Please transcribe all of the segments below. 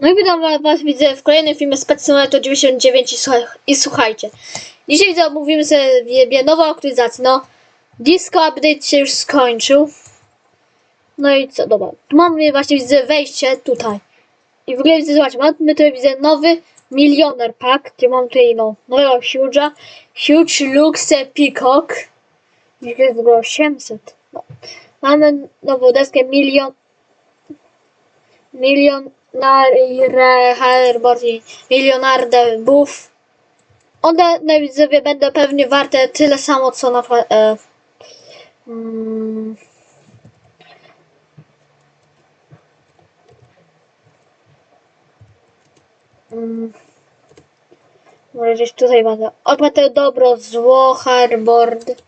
No i witam wa- was widzę w kolejnym filmie Spec Simulator 99 i, słuchaj, i słuchajcie. Dzisiaj widzę omówimy sobie nową aktualizację. No, disco update się już skończył. No i co, dobra. Tu mamy właśnie widzę wejście tutaj. I w ogóle widzę, zobaczcie, mamy tutaj widzę nowy milioner pack, gdzie mam tutaj no, nowego Huge'a. Huge Lux Peacock. To jest w ogóle 800. No. Mamy nową deskę milion milionare Harbour i milionarde buff. One na widzowie będą pewnie warte tyle samo co na e, mm, mm, może gdzieś tutaj będę. Opłatę dobro, zło, hardboard,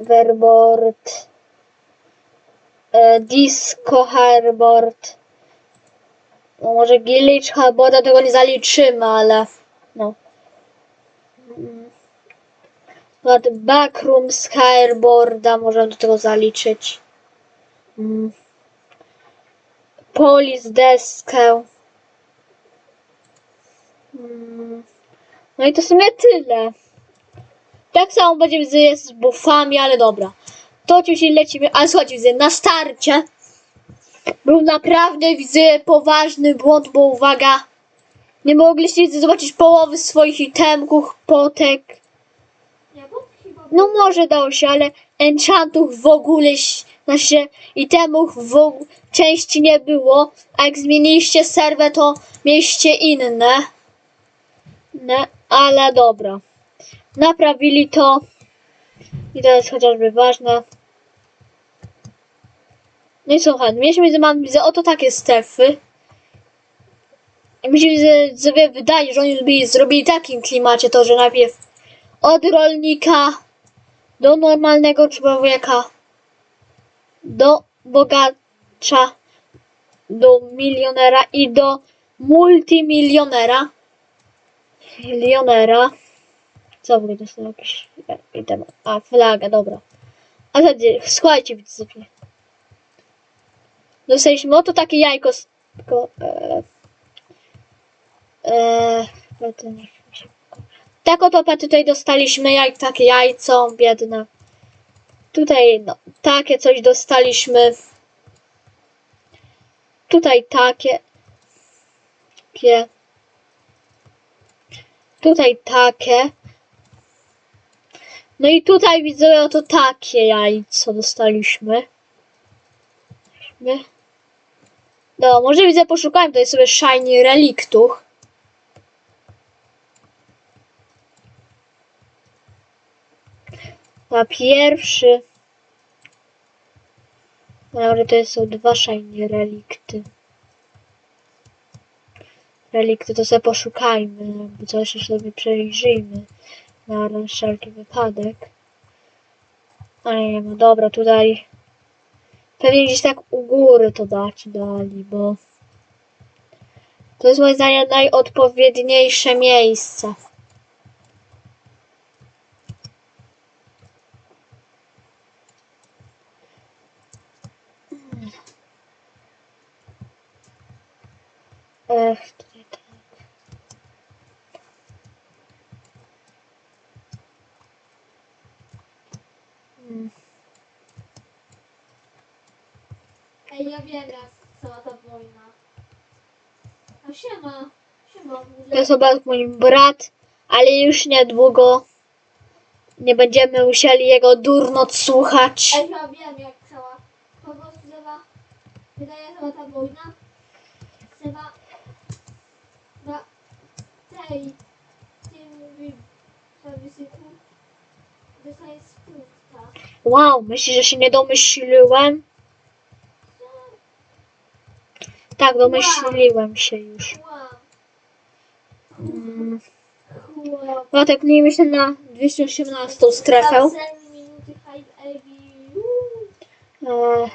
verboard e, disco hardboard. No może Gillich hardboarda tego nie zaliczymy, ale no. Nawet backrooms hardboarda możemy do tego zaliczyć. Mm. Deskę. Mm. No i to w sumie tyle. Tak samo będzie widzę z buffami, ale dobra. To oczywiście lecimy. Ale słuchajcie, na starcie był naprawdę, widzę, poważny błąd, bo uwaga, nie mogliście zobaczyć połowy swoich itemków, potek. No może dało się, ale enchantów w ogóle, znaczy itemów w ogóle, części nie było, a jak zmieniliście serwę, to mieliście inne. Ne, ale dobra. Naprawili to. I to jest chociażby ważne. No i słuchaj, mieliśmy, widzę, mamy, widzę, oto takie strefy. I mi się widzę, sobie wydaje, że oni zrobili, zrobili takim klimacie to, że najpierw od rolnika do normalnego człowieka, do bogacza, do milionera i do multimilionera. Milionera. Co w ogóle to są jakieś? A, flaga, dobra. A zadzie, słuchajcie, widzowie. Dostaliśmy oto takie jajko. Tylko, e, e, się- tak oto tutaj dostaliśmy jaj, takie jajco biedne. Tutaj no, takie coś dostaliśmy. Tutaj takie. Takie. Tutaj takie. No i tutaj widzę oto takie jajco dostaliśmy. Nie? No, może widzę, poszukałem tutaj sobie shiny reliktów. Na pierwszy. Może to są dwa shiny relikty. Relikty to sobie poszukajmy, bo coś jeszcze sobie przejrzyjmy na wszelki wypadek. Ale nie ma, dobra, tutaj pewnie gdzieś tak u góry to dać dali, bo to jest moim zdaniem najodpowiedniejsze miejsce. Ech, tutaj tak. Mm. Ej, ja wiem jak cała ta wojna. A siema. Siema. To jest chyba mój brat, ale już niedługo nie będziemy musieli jego durnot słuchać. Ej, ja wiem jak cała. Po prostu Zewa. Wydaje cała ta wojna. Zewa. Na tej. Tym serwisyku. Dostaje spółka. Wow, myślisz, że się nie domyśliłem? Tak, domyśliłem się już. Mm. Wow. No tak, nie myślę na 218 strefę. E,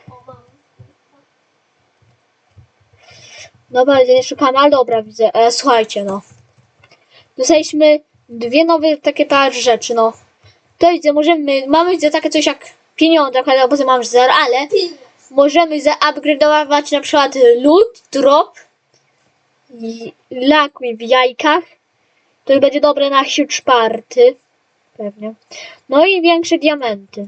dobra, nie szukam, ale dobra, widzę. E, słuchajcie, no. Dostaliśmy dwie nowe takie parę rzeczy, no. To widzę, możemy, mamy widzę takie coś jak pieniądze, ale potem mam zero, ale. Możemy zaupgrade'ować na przykład loot, drop, i lakły w jajkach. To będzie dobre na huge party. Pewnie. No i większe diamenty.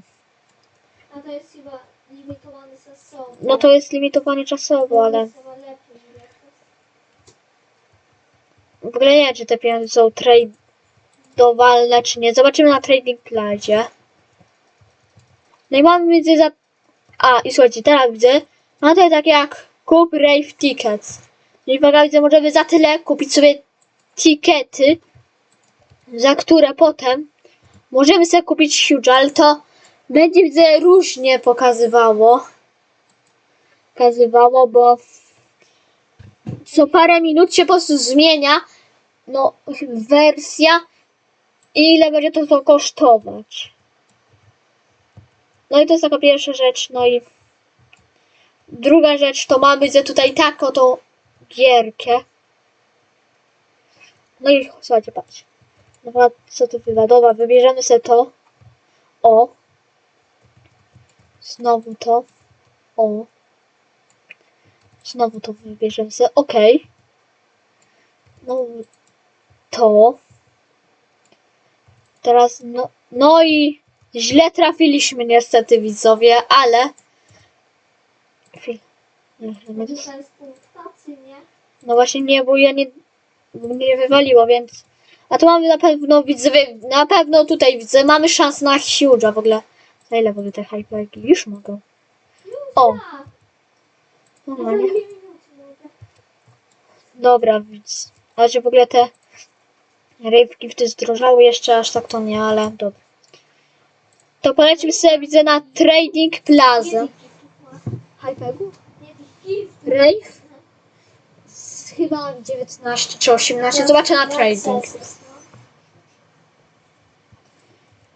A to jest chyba limitowany zasobem. No to jest limitowanie czasowo, ale lepiej jakoś. w ogóle nie wiem, czy te pieniądze są tradowalne, czy nie. Zobaczymy na Trading Plazie. No i mamy za... A, i słuchajcie, teraz widzę, mam tutaj takie jak kup Rave Tickets. No I uwaga, widzę, możemy za tyle kupić sobie tikety, za które potem możemy sobie kupić huge, ale to będzie, widzę, różnie pokazywało. Pokazywało, bo co parę minut się po prostu zmienia no, wersja i ile będzie to, to kosztować. No i to jest taka pierwsza rzecz. No i druga rzecz to mamy że tutaj taką tą gierkę. No i słuchajcie, patrz. Dobra, co tu wyda? Dobra, wybierzemy sobie to. O. Znowu to. O. Znowu to wybierzemy sobie. Ok. No to. Teraz no, no i źle trafiliśmy niestety widzowie, ale. To jest punktacji, nie? no właśnie nie, bo ja nie, nie wywaliło, więc. A tu mamy na pewno widzowie, na pewno tutaj widzę, mamy szansę na huge'a w ogóle. Za ile w ogóle te hyperki? Już mogą. O, Tak. no, Za no. Dobra, więc. Ale że w ogóle te rave gifty zdrożały jeszcze aż tak to nie, ale dobra. To polecimy sobie widzę na Trading Plaza. Hypegu? Nie tych giftów. Rave? Z Chyba 19 czy 18. Zobaczę na trading.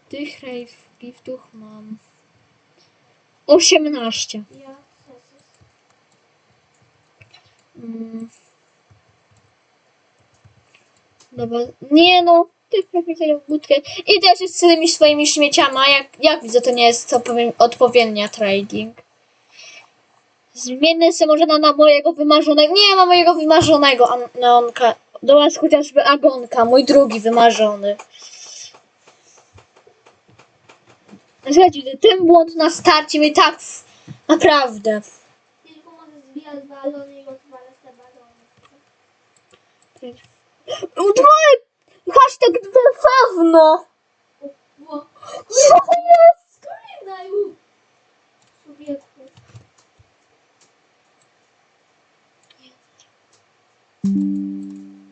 Tych rave giftów mam 18. I accesses. Mm. Dobra, nie no, ty prawie budkę. I też jest z tymi swoimi śmieciami, a jak, jak widzę, to nie jest odpowie- odpowiednia trading. Zmienię sobie może na, na mojego wymarzonego. Nie ma mojego wymarzonego an- neonka. Do was chociażby agonka, mój drugi wymarzony. Słuchajcie, ten błąd na starcie mi tak naprawdę. Tylko może zbijać balony i odwalać te balony. Utrwalę hashtag dawno. Co to jest? Kolejna już! Człowieku.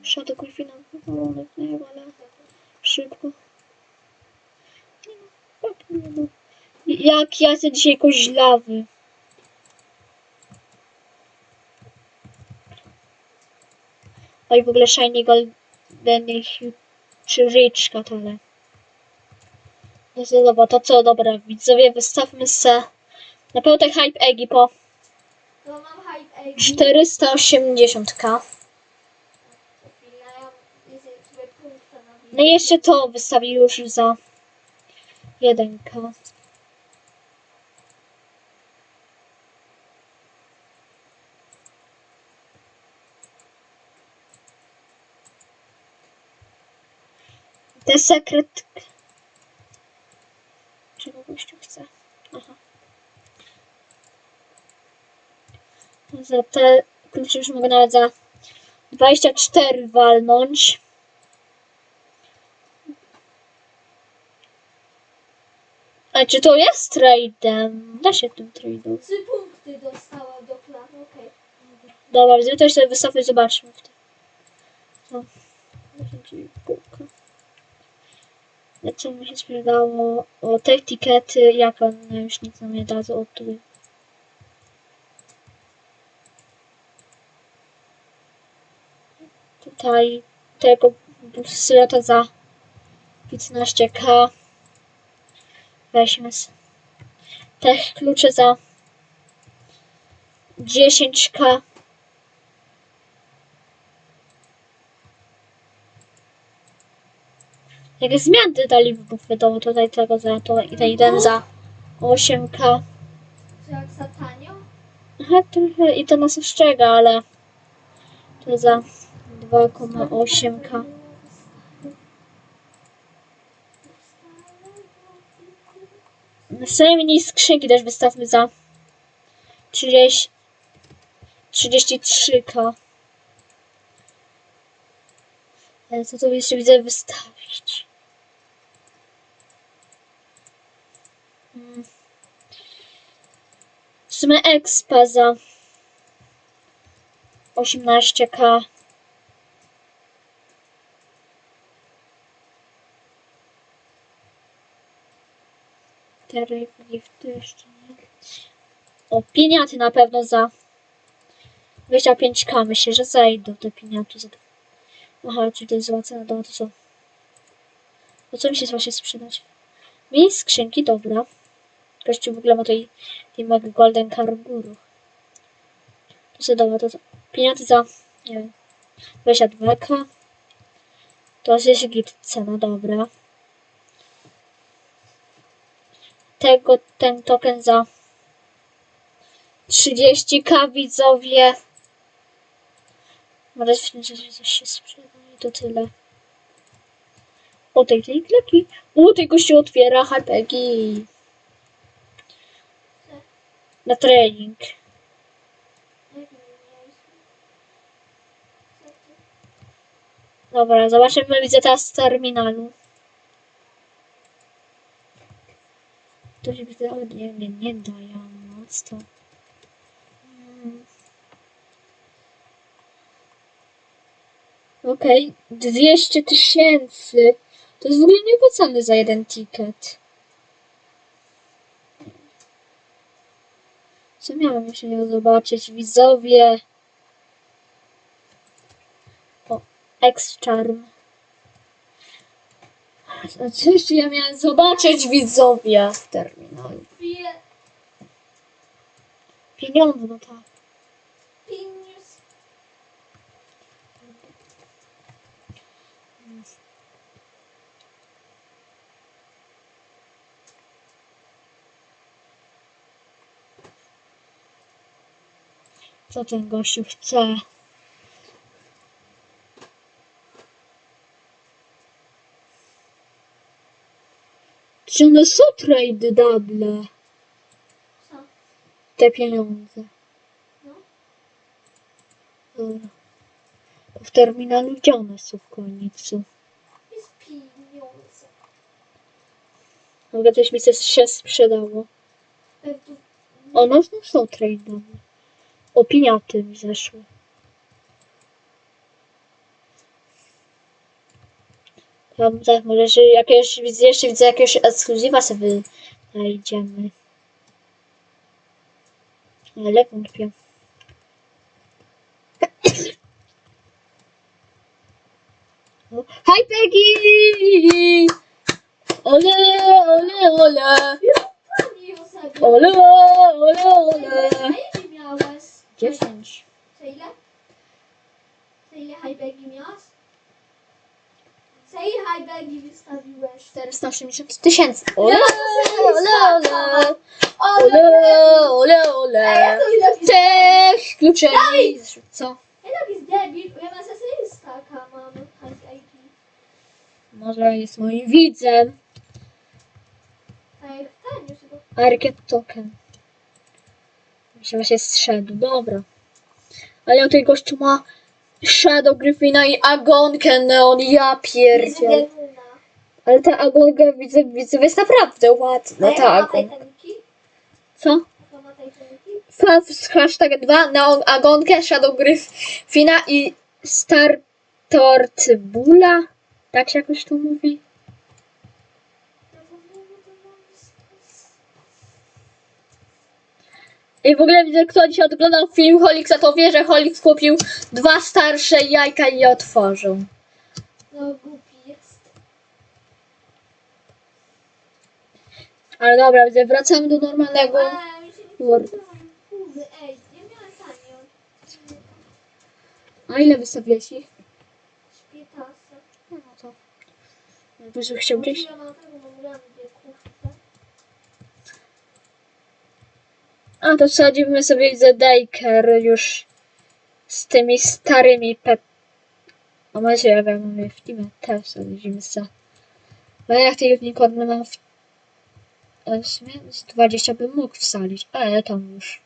Shadow Griffina wywalony w niego, ale szybko. Nie jak nie ja jestem dzisiaj koźlawy. Oj, w ogóle Shiny Golden Hue czy Ryczka to ale. No to dobra, to co, dobra, widzowie, wystawmy se na te hype eggi po To mam hype egg. 480k. Chwilę, ja jest sobie punkta na No i jeszcze to wystawię już za 1k. Te sekret... Czego gościu chce? Aha. Za te klucze już mogę nawet za 24 walnąć. A czy to jest trade'em? Da się tym trade'em. Trzy punkty dostała do klanu, okej. Dobra, widzę, to sobie wystawię, zobaczmy. Dziesięć półka. Co mi się sprzedało? O, te etykiety, jak one już nic nam nie dadzą. O, tu. Tutaj tego busleta za 15k. Weźmy te klucze za 10k. Jak zmiany dali wybuchy, to tutaj tego za to i ten jeden za 8k. Czy jak za tanio? Aha, trochę i to nas ostrzega, ale to za 2,8k. Następnie mniej skrzynki też wystawmy za 30, 33k. Ale co to jeszcze widzę wystawić? Mm. W sumie expa za 18k. Terry to jeszcze nie. O, pieniądze na pewno za 25k. Myślę, że zajdą te pieniądze. Za... Aha, czyli to jest zła cena. Dobra, to co? To co mi się właśnie sprzedać? Mniej skrzynki, dobra. Gościu w ogóle ma tutaj mega golden carburu. To co dobra, to? Pieniądze za, nie wiem, 22k. To jest gift cena, dobra. Tego, ten token za 30k widzowie. Może coś się sprzeda i to tyle. O tej tej kleki. U tej gościu otwiera HPG. Na trening. Dobra, zobaczymy widzę teraz z terminalu. To się widzę, nie, nie, nie daje moc to. Mm. Okej, 200 tysięcy. To jest w ogóle nieopłacalne za jeden ticket. Co miałem jeszcze nie zobaczyć? Widzowie. O, X-Charm. A co jeszcze ja miałem zobaczyć widzowie w terminalu? Pieniądze, no tak. Co ten gościu chce? Czy one są trade double? Co? Te pieniądze. No. Dobra. W terminalu gdzie one są w końcu? Jest pieniądze. Mogę coś mi coś się sprzedało. E, tu- O, no znów są trade double. Opiniaty mi zeszły. Tam tak, może że jakieś, widzę, jeszcze widzę jakiegoś ekskluzywa sobie znajdziemy. Ale wątpię. O, Hi Peggy! Ole, ole, ole! Ole, ole, ole! 10. Za ile? Za ile highbagi miałeś? Za ile highbagi wystawiłeś? 480 tysięcy. Ole, Ja ole, ole! Ole, ole, ole! to ile Cześć, klucze. Co? Jest debil, bo ja mam SS taka mam. Może jest moim widzem. Go. Arket token. Mi się właśnie zszedł. Dobra. Ale tutaj gościu ma Shadow Gryfina i Agonkę Neon. Ja pierdziel. Ale ta Agonka widzę, widzę jest naprawdę ładna. Ta Agonka. Co? Z hashtag 2 na Agonkę, Shadow Gryfina i Star Tortybula. Tak się jakoś tu mówi. I w ogóle widzę, kto dzisiaj oglądał film Holixa, to wie, że Holix kupił dwa starsze jajka i je otworzył. No głupi jest. Ale dobra, widzę, wracamy do normalnego. Ej, mi się nie Word. podobają. Kurde, ej, nie miałem tanio. A ile wystawiłeś ich? Szpietasa. No to. Prostu chciał gdzieś. A to wsadzimy sobie widzę Daker już z tymi starymi pet. A może ja wiem, w teamie też wsadzimy za. Bo jak tych unicorny mam w... sumie z 20 bym mógł wsadzić, ale tam już.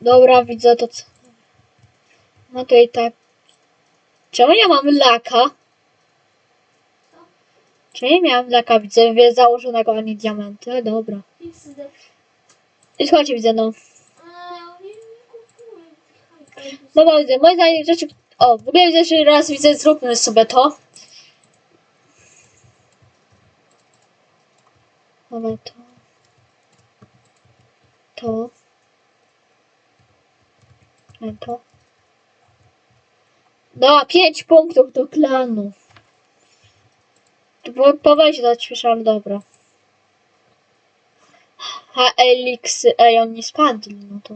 Dobra, widzę to co. No to i tak. Czemu ja mam laka? Czy nie miałem laka, widzę, wie, założonego ani diamenty, dobra. I słuchajcie, widzę, no. Dobra, widzę, moje zdanie rzeczy... O, w ogóle widzę, że raz widzę, zróbmy sobie to. Dobra, to... To... A to... Dobra, 5 punktów do klanu. Powoli dać ale dobra. A Eliksy, ej, on nie spadł, no to...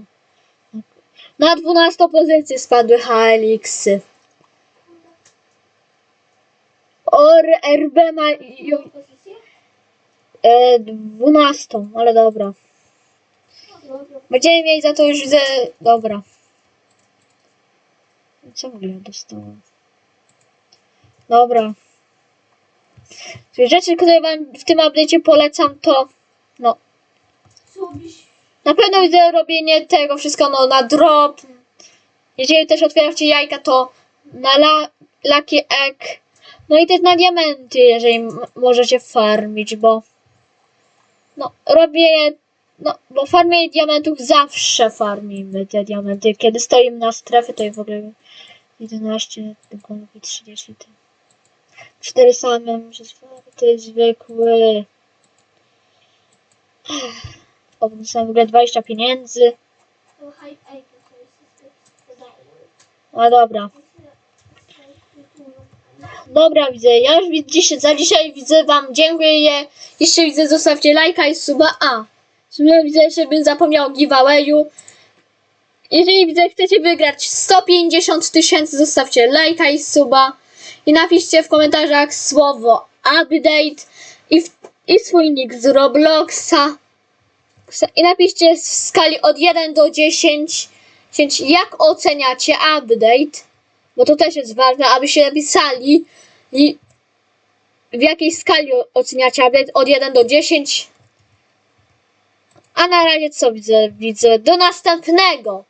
Na 12 pozycję spadły HLX-y. Or RB ma Pozycję? e, 12, ale dobra. Będziemy mieli za to już widzę. Dobra. Co w ogóle dostałem? Dobra. Rzeczy, które wam w tym update'cie polecam, to no. Na pewno widzę robienie tego wszystko no, na drop. Jeżeli też otwieracie jajka, to na la, Lucky Egg. No i też na diamenty, jeżeli możecie farmić, bo no robię, no bo farmię diamentów zawsze farmimy te diamenty. Kiedy stoimy na strefie, to i w ogóle 11, tylko 30. to- Cztery same, muszę czwarty zwykły. Odniosłem w ogóle 20 pieniędzy. To to jest. No dobra. Dobra, widzę. Ja już dzisiaj, za dzisiaj widzę Wam dziękuję. Jeszcze widzę, zostawcie lajka i suba. A, w sumie widzę, żebym zapomniał o giveawayu. Jeżeli widzę, chcecie wygrać 150 tysięcy, zostawcie lajka i suba. I napiszcie w komentarzach słowo update i, w, i swój nick z Robloxa. I napiszcie w skali od 1 do 10, 10 jak oceniacie update. Bo to też jest ważne, abyście napisali i w jakiej skali oceniacie update od 1 do 10. A na razie co widzę? Widzę do następnego.